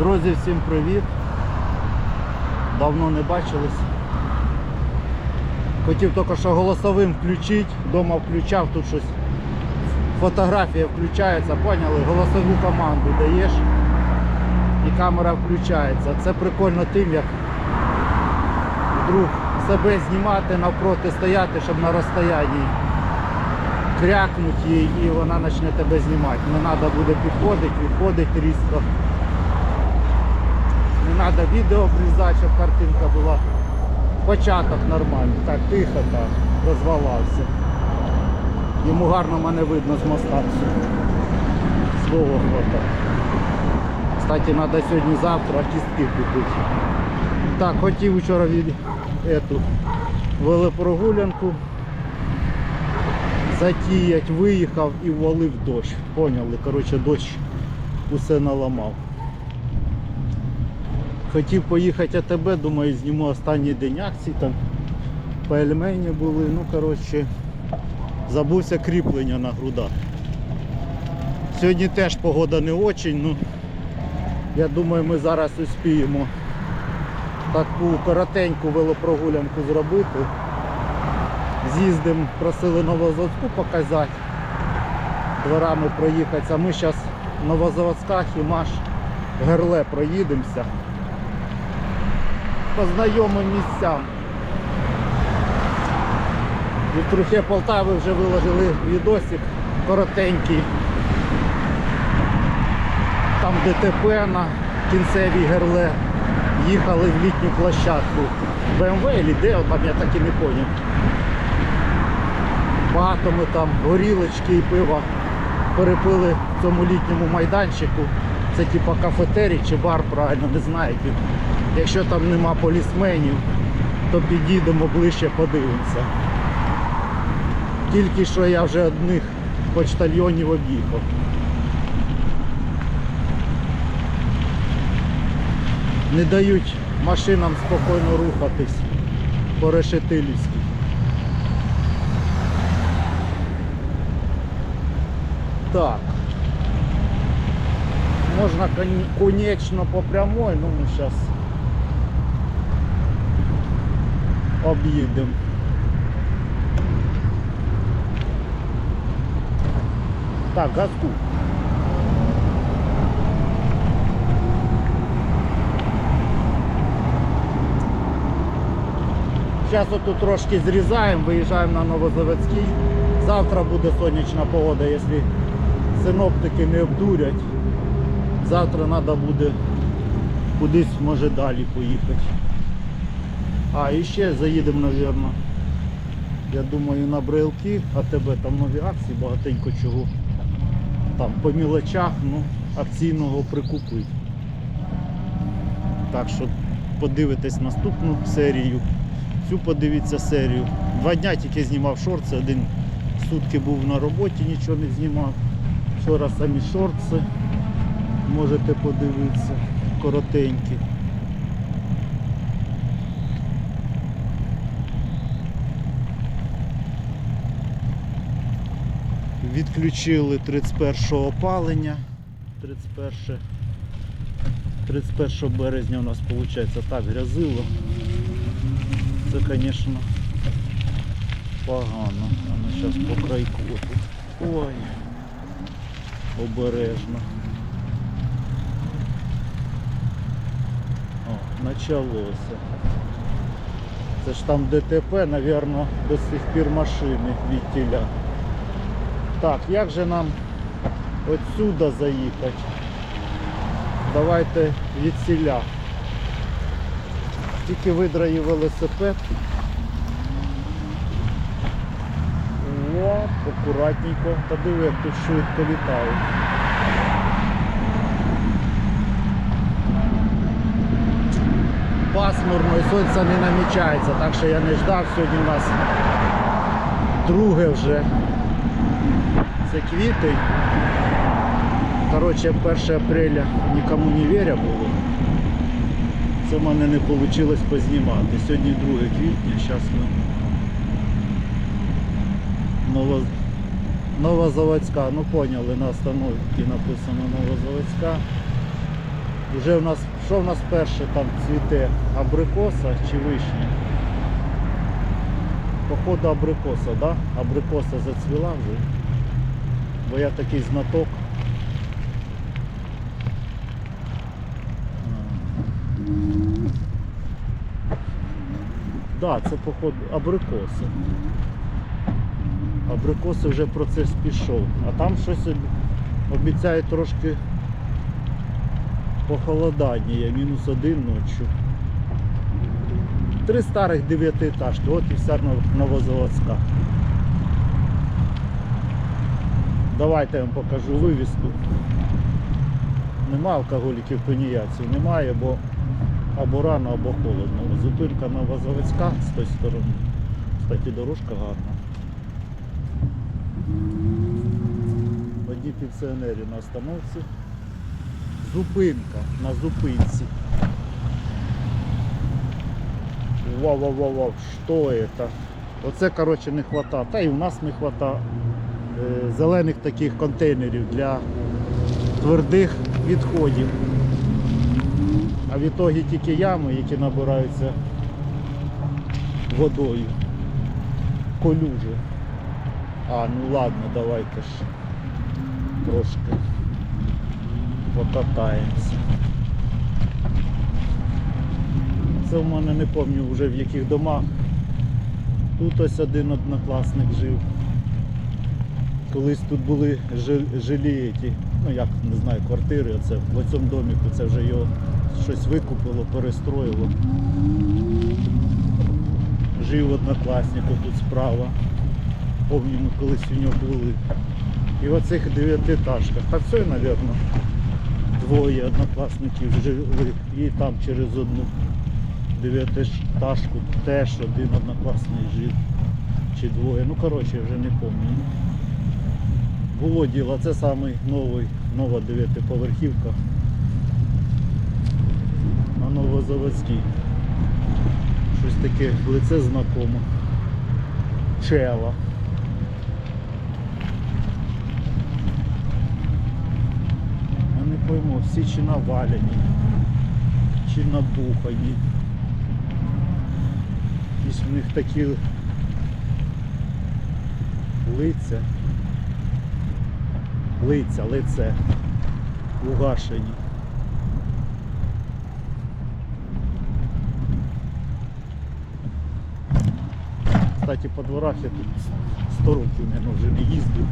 Друзі, всім привіт. Давно не бачились. Хотів тільки що голосовим включити, вдома включав, тут щось фотографія включається, поняли? Голосову команду даєш і камера включається. Це прикольно тим, як вдруг себе знімати, навпроти стояти, щоб на розстоянні крякнуть їй і вона почне тебе знімати. Не треба буде підходити, відходити різко. Треба відео обрізати, щоб картинка була. Початок нормальний. Так, тихо так, розвалився. Йому гарно мене видно з моста. Свого хвата. Кстати, треба сьогодні-завтра кістки купити. Так, хотів вчора від ету велопрогулянку затіять, виїхав і ввалив дощ. Поняли, коротше, дощ усе наламав. Хотів поїхати АТБ, думаю, зніму останній день акцій, там пельмені були, ну коротше, забувся кріплення на грудах. Сьогодні теж погода не очень, ну я думаю, ми зараз успіємо таку коротеньку велопрогулянку зробити. З'їздимо, просили Новозаводську показати, дворами проїхатися. Ми зараз Новозаводська, Хімаш, Герле проїдемося по знайомим місцям. Від Трухи Полтави вже виложили відосик коротенький. Там ДТП на кінцевій Герле. Їхали в літню площадку. БМВ або де, там я так і не зрозумів. Багато ми там горілочки і пива перепили в цьому літньому майданчику. Це типа кафетерій чи бар, правильно не знаю. Якщо там нема полісменів, то підійдемо ближче, подивимося. Тільки що я вже одних почтальйонів об'їхав. Не дають машинам спокійно рухатись по решетилівськи. Так. Можно, кон- конечно, по прямой, но мы сейчас объедем. Так, газку. Зараз отут трошки зрізаємо, виїжджаємо на Новозаводський. Завтра буде сонячна погода, якщо синоптики не обдурять. Завтра треба буде кудись може далі поїхати. А, і ще заїдемо, мабуть. Я думаю, на брелки, а тебе там нові акції, багатенько чого. Там по мілочах, ну, акційного прикупить. Так що подивитесь наступну серію. Цю подивіться серію. Два дня тільки знімав шорти, один сутки був на роботі, нічого не знімав. Вчора самі шорти можете подивитися, коротенькі. Відключили 31 опалення. 31, 31 березня у нас виходить так грязило. Це, звісно, погано. Воно зараз по крайку. Ой, обережно. О, началося. Це ж там ДТП, мабуть, до сих пір машини від тіля. Так, як же нам отсюда заїхати? Давайте від сіля. Тільки видраю велосипед. О, акуратненько. Та диви, як тут швидко літають. Пасмурно і сонця не намічається, так що я не ждав. Сьогодні у нас друге вже. Це квітень. Коротше, 1 апреля нікому не віря було. Це в мене не вийшло познімати. Сьогодні 2 квітня, зараз ми Ново... Новозаводська, ну поняли, на остановці написано Новозаводська. Вже в нас, що в нас перше там цвіте? Абрикоса чи вишня? Походу абрикоса, да? Абрикоса зацвіла вже. Бо я такий знаток. Так, да, це походу абрикоси. Абрикоси вже процес пішов. А там щось обіцяє трошки похолодання, мінус один ночі. Три старих дев'ятиэтажки, от і вся Новозаводська. Давайте я вам покажу вивіску. Нема алкоголіків тунеядців, немає, бо або рано, або холодно. Зупинка Новозаводська з тої сторони. Кстати, дорожка гарна. Одні пенсіонери на остановці. Зупинка на зупинці. Вау, вау, вау, вау, що это? Оце, коротше, не хвата. Та і у нас не е, зелених таких контейнерів для твердих відходів. А в ітогі тільки ями, які набираються водою. Колюжі. А, ну ладно, давайте ж трошки покатаємося. Це в мене не пам'ятаю вже в яких домах. Тут ось один однокласник жив. Колись тут були жилі ті, ну як не знаю, квартири, оце в цьому доміку це вже його щось викупило, перестроїло. Жив однокласник тут справа. Помню, колись у нього були. І в оцих дев'ятиэтажках. Та все, мабуть, двоє однокласників жили і там через одну дев'ятиэтажку теж один однокласний жив. Чи двоє. Ну коротше, вже не пам'ятаю. Було діло, це самий новий, нова дев'ятиповерхівка на Новозаводській. Щось таке лице знакоме. Чела. Я не пойму, всі чи наваляні, чи набухані. Якісь в них такі лиця. Лиця, лице. Угашені. Кстати, по дворах я тут 100 років мабуть, вже не їздив.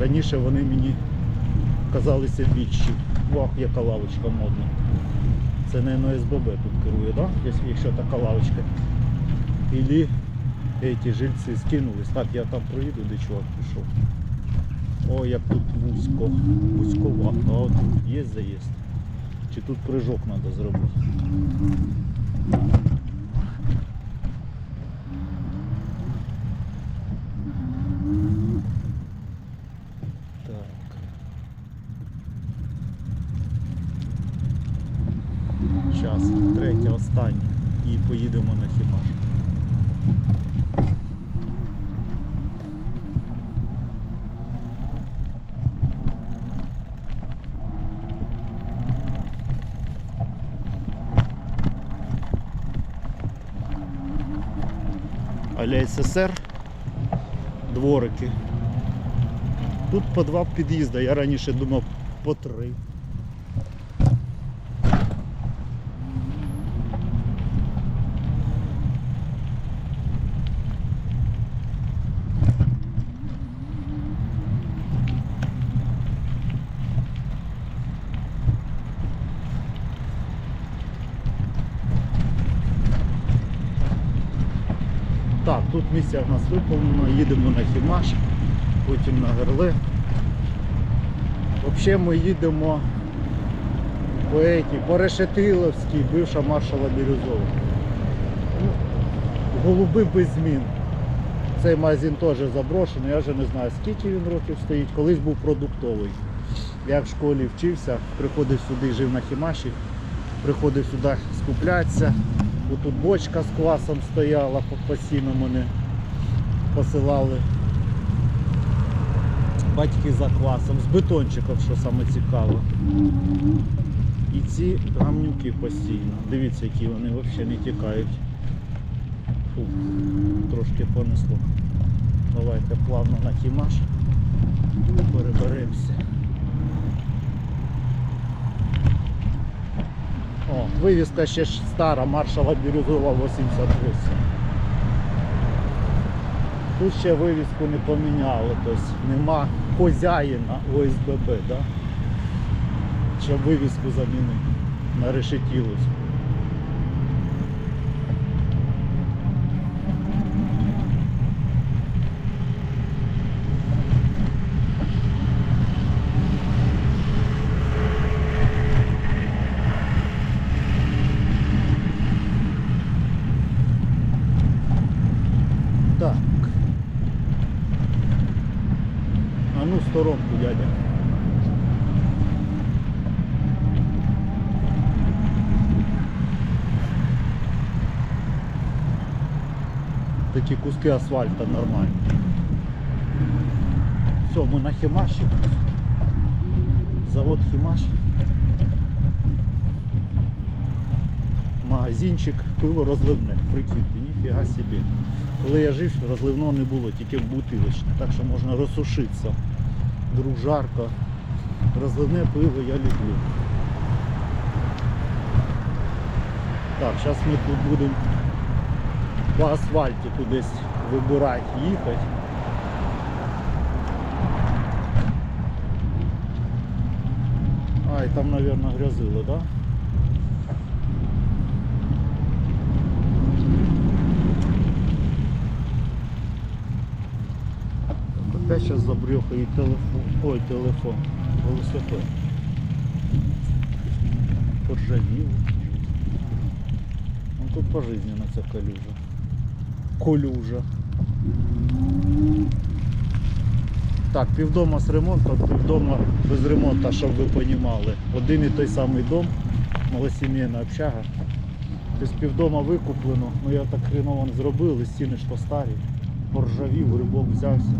Раніше вони мені казалися більші. Вах, яка лавочка модна. Це не СББ тут керує, да? Якщо така лавочка. Ілі ці жильці скинулись. Так, я там проїду, де чувак пішов. О, як тут вузько. Вузьковато. А тут є заїзд. Чи тут прыжок треба зробити? Так. Час, третя, остання. І поїдемо на хімаш. Аля СССР, дворики. Тут по два під'їзди, я раніше думав по три. Так, тут місія в нас виповнена, їдемо на Хімаш, потім на Герле. Взагалі ми їдемо по, по Решетиловській, бивша маршала Бірюзова. Ну, голуби без змін. Цей магазин теж заброшений, я вже не знаю скільки він років стоїть, колись був продуктовий. Я в школі вчився, приходив сюди, жив на Хімаші, приходив сюди скуплятися. Тут бочка з квасом стояла, по- постійно мене посилали. Батьки за квасом, з бетончиком, що саме цікаво. І ці гамнюки постійно. Дивіться, які вони взагалі не тікають. Фу, трошки понесло. Давайте плавно на тімаш. Переберемося. О, вивіска ще ж стара, маршала Бірюзова 88. Тут ще вивіску не поміняли, тобто нема хозяїна ОСББ, да? щоб вивіску замінити на решетілочку. Так. А ну сторонку, дядя. Такі куски асфальта нормальні. Все, ми на Хімаші. Завод Хімаш. Магазинчик, пиво розливне. Прикиньте, ніфіга собі. Коли я жив, розливного не було, тільки бутилочне. Так що можна розсушитися. Друг жарко. Розливне пиво я люблю. Так, зараз ми тут будемо по асфальту кудись вибирати, їхати. А, і там, мабуть, грязило, так? Да? Опять сейчас забрехает телефон. Ой, телефон. Велосипед. Поржавів. Ну тут пожизненно ця калюжа. Колюжа. Так, півдома з ремонтом, півдома без ремонту, щоб ви розуміли. Один і той самий дом, малосімейна общага. Тобто півдома викуплено, ну я так хреново зробив, стіни ж постарі. Поржавів, грибок взявся.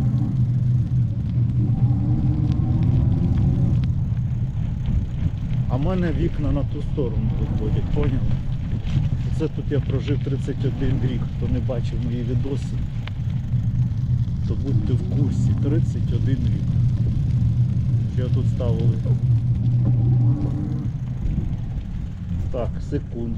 А в мене вікна на ту сторону виходять, поняли? Це тут я прожив 31 рік, хто не бачив мої відоси, то будьте в курсі, 31 рік. Що тут ставили? Так, секунду.